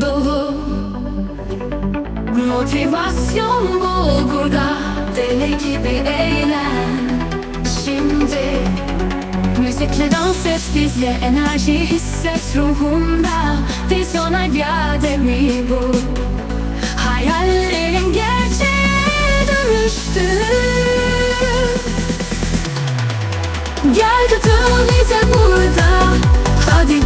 dolu. Motivasyon bul burada Deli gibi eğlen. Şimdi Müzikle dans et bizle Enerji hisset ruhunda. Vizyon mi bu? Hayallerin gerçeğe dönüştü. Gel katıl bize burada. Hadi